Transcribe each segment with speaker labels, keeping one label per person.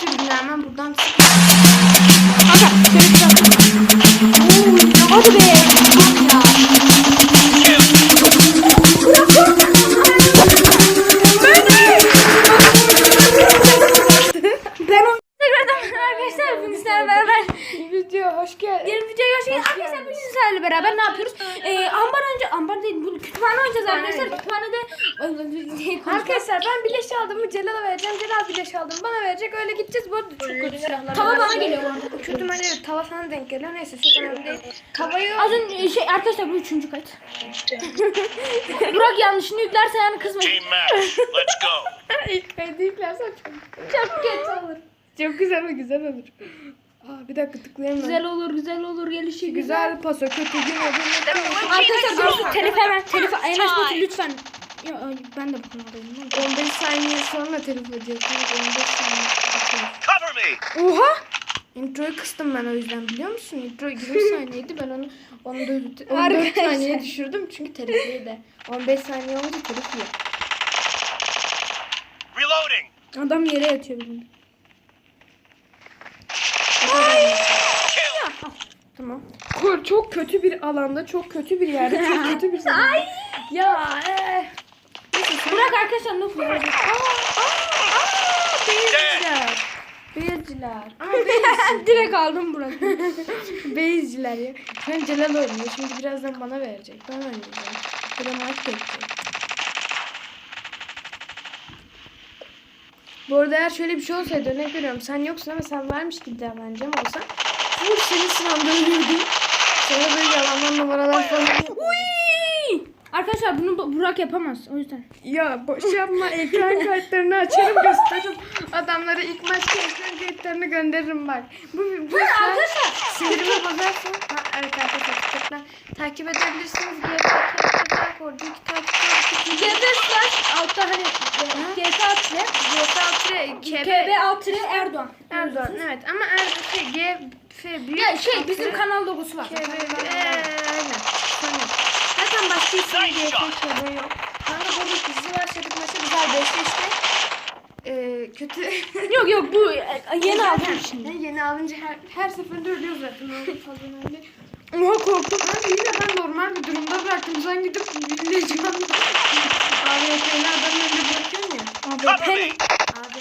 Speaker 1: sürgün hemen buradan çık.
Speaker 2: Kanka şöyle bir dakika. Oo, Hadi be. Ben sizlerle beraber
Speaker 1: Video hoş geldin.
Speaker 2: yeni videoya hoş geldiniz. Arkadaşlar bugün sizlerle beraber ne yapıyoruz? Ee, ambar önce ambar değil bu kütüphane oynayacağız arkadaşlar. Kütüphanede.
Speaker 1: Arkadaşlar ben bileş aldım mı Celal'a vereceğim. Celal bileş aldım bana verecek. Öyle gideceğiz. Bu arada çok kötü silahlar.
Speaker 2: Tava bana geliyor bu arada.
Speaker 1: Ben evet tava sana denk geliyor. Neyse çok önemli değil. Tavayı
Speaker 2: Az önce şey arkadaşlar bu üçüncü kayıt. Burak yanlışını yüklerse yani kızmayın.
Speaker 3: Team match. Let's go.
Speaker 1: ilk kaydı yüklersen çok,
Speaker 2: Çok kötü olur.
Speaker 1: Çok güzel ve güzel olur. Aa, bir dakika tıklayamıyorum.
Speaker 2: Güzel olur güzel olur gelişi güzel.
Speaker 1: Güzel paso kötü gün ödül.
Speaker 2: Arkadaşlar görüşürüz. Telif hemen. Telif. Enes Batur lütfen. Ya, ay, ben de bakın alayım.
Speaker 1: 15 saniye sonra telif ediyorsunuz. 15 saniye.
Speaker 3: Cover me.
Speaker 1: Oha! Introyu kıstım ben o yüzden biliyor musun? Intro 20 saniyeydi ben onu onu da 14
Speaker 2: Arkadaşlar.
Speaker 1: saniye düşürdüm çünkü telifliydi. 15 saniye olunca telif yiyor.
Speaker 3: Reloading.
Speaker 2: Adam yere yatıyor bizim.
Speaker 1: Tamam. Kor çok kötü bir alanda, çok kötü bir yerde, çok kötü bir zamanda. ya eh.
Speaker 2: Bırak arkadaşlar ne yapıyor?
Speaker 1: Beyizciler. Beyizciler. Ama beyiz,
Speaker 2: Direkt aldım Burak.
Speaker 1: beyizciler ya. Sen Celal oynuyor. Şimdi birazdan bana verecek. Ben oynayacağım. De maç bekleyecek. Bu arada eğer şöyle bir şey olsaydı örnek veriyorum. Sen yoksun ama sen vermiş gibi davranacağım olsa. Full senin sınavda ölürdüm. Sonra böyle yalandan numaralar falan.
Speaker 2: Uy! Arkadaşlar bunu Bu- Burak yapamaz o yüzden.
Speaker 1: Ya boş yapma ekran kayıtlarını açarım gösteririm. Adamlara ilk maçta ekran kayıtlarını gönderirim bak. Bu, bu
Speaker 2: arkadaşlar,
Speaker 1: sinirimi bozarsın. Ha, evet arkadaşlar takip edebilirsiniz. GFK Korcu kitap.
Speaker 2: GB slash altta hani e, GTA tre
Speaker 1: GTA 6 KB
Speaker 2: KB alt tre Erdoğan.
Speaker 1: Erdoğan evet ama Erdoğan şey GF büyük.
Speaker 2: Ya şey bizim kanal logosu var.
Speaker 1: KB eee aynen. Sonra. Zaten başka isim GF KB yok. Kanka burada dizi başladık maça güzel beşli işte. Eee kötü.
Speaker 2: Yok yok bu e, yeni aldım şimdi.
Speaker 1: Yeni alınca her, her seferinde ölüyor zaten. O fazla önemli. Oha korktum. Kanka yine ben normal bir durumda bıraktım. Sen gidip birleşeceğim. AVP'li adamın önünde bırakıyorsun ya.
Speaker 2: Abi pen.
Speaker 1: AVP.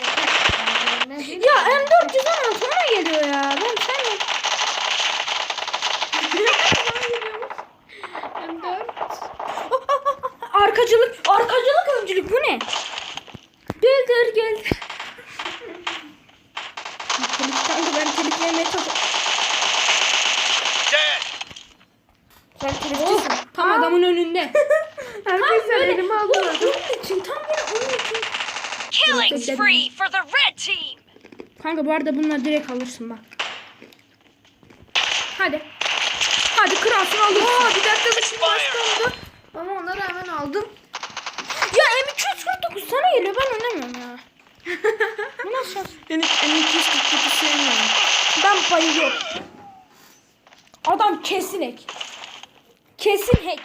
Speaker 1: Ne değil
Speaker 2: Ya M416 ona geliyor ya. Ben sen
Speaker 1: M4.
Speaker 2: Arkacılık, arkacılık öncülük bu ne? Geldir geldir. Teliften de ben teliflemeye çalışıyorum.
Speaker 3: Dead.
Speaker 1: Sen telefçisin.
Speaker 2: Tam adamın önünde.
Speaker 1: Arkadaşlar
Speaker 2: Bu
Speaker 1: aldılar.
Speaker 2: onun için tam böyle onun için.
Speaker 4: Killing spree for the red team.
Speaker 2: Kanka bu arada bunları direkt alırsın bak. Hadi. Hadi kralsın alırsın.
Speaker 1: Aa bir dakika bir şey kaldı. Ama ona rağmen aldım.
Speaker 2: Ya M249 sana geliyor ben oynamıyorum ya. Bu nasıl şans?
Speaker 1: Ben M249 sevmiyorum.
Speaker 2: Ben bayılıyorum. Adam kesin hack. Kesin hack.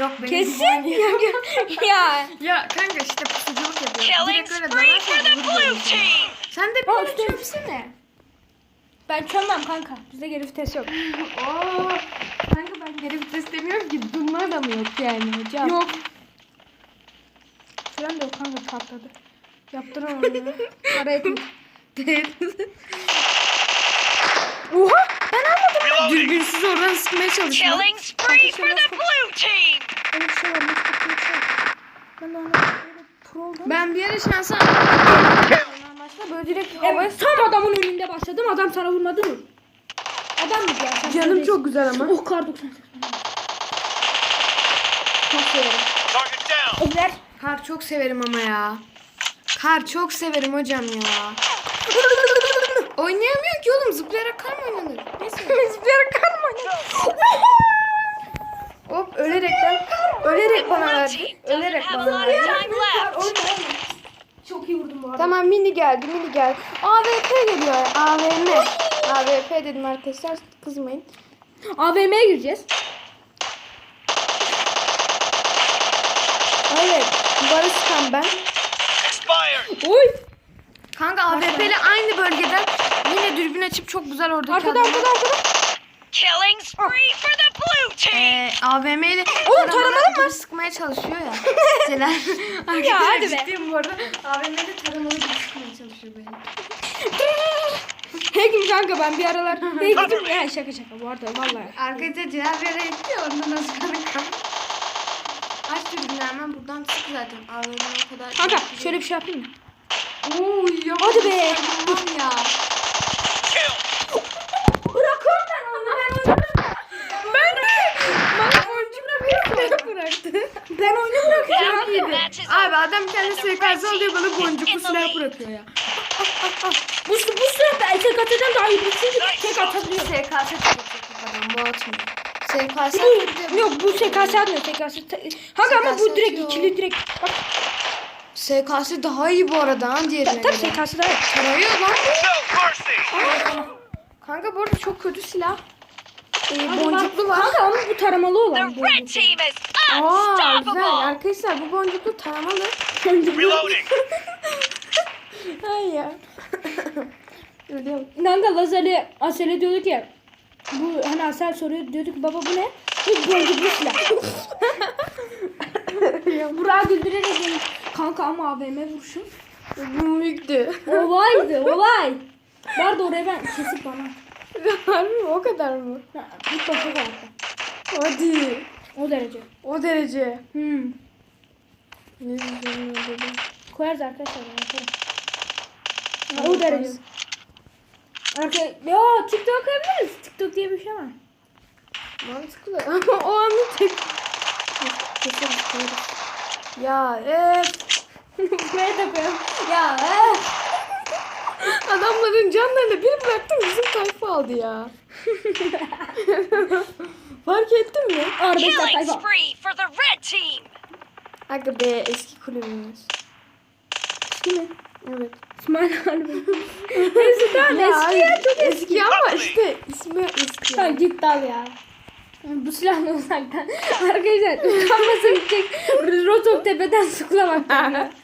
Speaker 1: Yok benim
Speaker 2: Kesin. ya.
Speaker 1: Ya kanka işte pusuculuk yapıyor.
Speaker 4: Killing
Speaker 1: Direkt öyle
Speaker 4: spree for the blue team.
Speaker 1: Sen de bir
Speaker 2: üstüne-
Speaker 1: çöpsene.
Speaker 2: Ben çömmem kanka. Bizde geri vites yok.
Speaker 1: Oo. Kanka ben geri vites demiyorum ki. Bunlar da mı yok yani hocam?
Speaker 2: Yok. Fren de yok kanka patladı.
Speaker 1: Yaptıramam onu.
Speaker 2: Para etmiş.
Speaker 1: Oha ben almadım. Dürbünsüz oradan sıkmaya çalışıyorum.
Speaker 4: Killing spree for the blue team.
Speaker 2: Öyle bir şey var. Bir şey yok. Ben de ona böyle pro oldum.
Speaker 1: Ben bir yere şansa
Speaker 2: Başla böyle direkt evet. tam adamın önünde başladım. Adam sana vurmadı mı? Adam mı ya?
Speaker 1: Canım çok güzel ama.
Speaker 2: Oh kar 98. Çok severim. Eller.
Speaker 1: Kar çok severim ama ya. Kar çok severim hocam ya. Oynayamıyor ki oğlum zıplayarak kar mı oynanır? Neyse.
Speaker 2: Zıplayarak kar mı
Speaker 1: Hop ölerekten ölerek bana
Speaker 4: Blue
Speaker 1: verdi. Ölerek bana verdi.
Speaker 2: Çok iyi vurdum bu arada.
Speaker 1: Tamam mini geldi mini geldi. AWP geliyor. AVM. AWP dedim arkadaşlar kızmayın.
Speaker 2: AVM'ye gireceğiz.
Speaker 1: Evet. Duvara sıkan ben.
Speaker 2: Oy.
Speaker 1: Kanka AWP ile aynı bölgeden yine dürbün açıp çok güzel oradaki
Speaker 2: Arkada arkada arkada.
Speaker 4: Killing spree for the blue team.
Speaker 1: Ee, AVM ile
Speaker 2: Oğlum, taramalı
Speaker 1: mı? sıkmaya çalışıyor ya. Celal.
Speaker 2: Ya, hadi be.
Speaker 1: Ciddiyim bu arada. AVM ile taramalı gibi sıkmaya çalışıyor beni.
Speaker 2: Hekim kanka ben bir aralar Hekim ya şaka şaka bu arada vallahi.
Speaker 1: Arkadaşlar Celal bir yere gitti ya ondan nasıl kanka. Aç dürbünü hemen buradan çık zaten. O kadar.
Speaker 2: Kanka şöyle bir şey yapayım mı?
Speaker 1: Oo ya.
Speaker 2: Hadi be.
Speaker 1: Tamam ya.
Speaker 3: Kill.
Speaker 2: Bırakıyorum ben onu ben onu.
Speaker 1: Ben de. Bana boncukla bir bıraktı.
Speaker 2: Ben onu bırakacağım.
Speaker 4: Match is
Speaker 1: Abi adam kendi SKS alıyor bana boncuklu silah bırakıyor ya.
Speaker 2: Bu, bu sıra ben tek atadan daha iyi. Bu çünkü tek atabiliyor.
Speaker 1: SKS adam bu atmıyor. SKS
Speaker 2: Bu, yok bu SKS atmıyor SKS. Kanka ama bu direkt
Speaker 1: atıyor.
Speaker 2: ikili direkt. Bak
Speaker 1: SKS daha iyi bu arada ha diğerine
Speaker 2: tabii
Speaker 1: göre.
Speaker 2: SKS daha iyi.
Speaker 1: Tarıyor lan. Kanka bu arada çok kötü silah. Ee, boncuklu var.
Speaker 2: Kanka ama bu taramalı olan.
Speaker 4: is
Speaker 1: Aa güzel.
Speaker 4: unstoppable.
Speaker 1: Arkadaşlar bu boncuklu taramalı.
Speaker 3: Reloading.
Speaker 1: Ay ya. Ölüyorum.
Speaker 2: Kanka Lazer'le Asel'e diyorduk ya. Bu hani Asel soruyor diyorduk baba bu ne? Bu boncuklu silah. Burak güldürerek demiş. Kanka ama AVM vuruşu.
Speaker 1: Bu büyüktü.
Speaker 2: Olaydı olay. Var da oraya ben kesip bana.
Speaker 1: Harbi mi? O kadar mı?
Speaker 2: Ha, İlk başa kalktı.
Speaker 1: Hadi.
Speaker 2: O derece.
Speaker 1: O derece.
Speaker 2: Hmm.
Speaker 1: Ne diyeceğim ya dedim.
Speaker 2: Koyarız arkadaşlar yaparım. Ha, o derece. Arka... Ya TikTok koyabiliriz. TikTok diye bir şey var.
Speaker 1: Mantıklı ama o anı tek... Koyarız. Ya eee.
Speaker 2: Buraya da koyalım. Ya eh.
Speaker 1: Adamların canlarını bir bıraktım bizim tayfa aldı ya. Fark ettin mi?
Speaker 4: Red team.
Speaker 1: Aga be eski kulübümüz.
Speaker 2: Değil mi?
Speaker 1: Evet.
Speaker 2: İsmail abi. Neyse tamam eski ya çok eski.
Speaker 1: Eski ama işte ismi eski.
Speaker 2: Ha git al ya. Bu silahla uzaktan. Arkadaşlar utanmasın gidecek. Rotop tepeden sıklamak.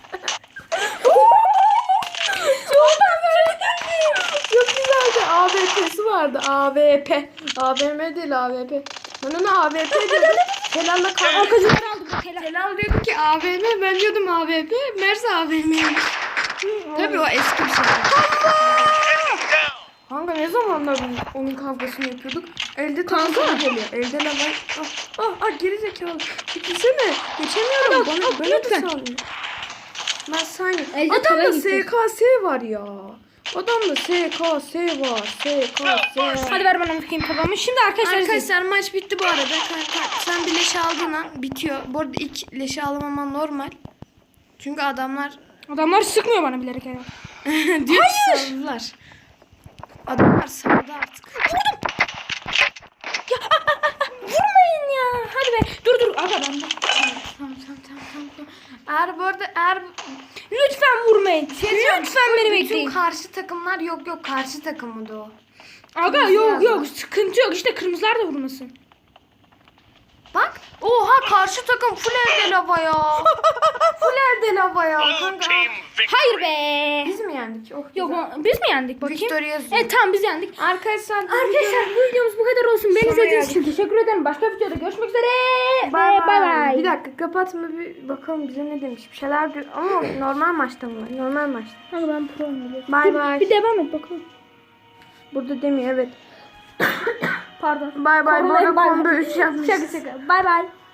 Speaker 1: Çok güzeldi. AVP'si vardı. AVP. AVM değil AVP. Ben ona AVP diyordum. Helal'la kavga.
Speaker 2: Arkadaşlar aldım bak helal.
Speaker 1: Helal diyordu ki AVM. Ben diyordum AVP. Merse AVM'ymiş. Tabii o eski bir şey. Kanka ne zamanlar onun kavgasını yapıyorduk? Elde kanka geliyor. Elde ne var? Ah, ah, ah geri zekalı. Gitsene. Geçemiyorum.
Speaker 2: Hadi,
Speaker 1: Bana böyle de saniye. Ben saniye.
Speaker 2: Elde
Speaker 1: Adamda
Speaker 2: tava gitti.
Speaker 1: SKS var ya. Adamda SKS var. SKS.
Speaker 2: Hadi ver bana bakayım kafamı. Şimdi arkadaşlar,
Speaker 1: Arkadaşlar maç bitti bu arada. Kanka sen bir leş aldığın an bitiyor. Bu arada ilk leşi alamaman normal. Çünkü adamlar
Speaker 2: adamlar sıkmıyor bana bilerek herhalde.
Speaker 1: diyor ki saldılar. Adamlar saldı artık.
Speaker 2: Vurmayın ya. Hadi be. Dur dur. Aga ben de.
Speaker 1: Tamam tamam tamam tamam. tamam. Eğer bu arada eğer
Speaker 2: Lütfen vurmayın.
Speaker 1: diyeceğim,
Speaker 2: Lütfen beni bekleyin.
Speaker 1: karşı takımlar yok yok karşı takımı o.
Speaker 2: Aga
Speaker 1: Kırmızı
Speaker 2: yok yok. Sıkıntı yok. İşte kırmızılar da vurmasın.
Speaker 1: Bak. Oha karşı takım full elde lava ya. full elde lava ya kanka.
Speaker 2: Hayır be.
Speaker 1: Biz mi yendik? Oh,
Speaker 2: Yok
Speaker 1: güzel.
Speaker 2: o- biz mi yendik bakayım?
Speaker 1: Victory yazıyor.
Speaker 2: Evet tamam biz yendik.
Speaker 1: Arkadaşlar,
Speaker 2: Arkadaşlar bu videomuz bu kadar olsun. Beni
Speaker 1: Sona
Speaker 2: izlediğiniz için teşekkür ederim. Başka videoda görüşmek üzere.
Speaker 1: Bay
Speaker 2: Ve bay bay.
Speaker 1: Bir dakika kapatma bir bakalım bize ne demiş. Bir şeyler diyor ama normal maçta mı? Normal maçta.
Speaker 2: Hadi ben pro'yum biliyorsun.
Speaker 1: Bay
Speaker 2: Bir-
Speaker 1: bay.
Speaker 2: Bir devam et bakalım.
Speaker 1: Burada demiyor evet.
Speaker 2: Pardon.
Speaker 1: Bay bay. Bana kombo
Speaker 2: bay.
Speaker 1: 3 yapmış.
Speaker 2: Şaka şaka. Bay bay.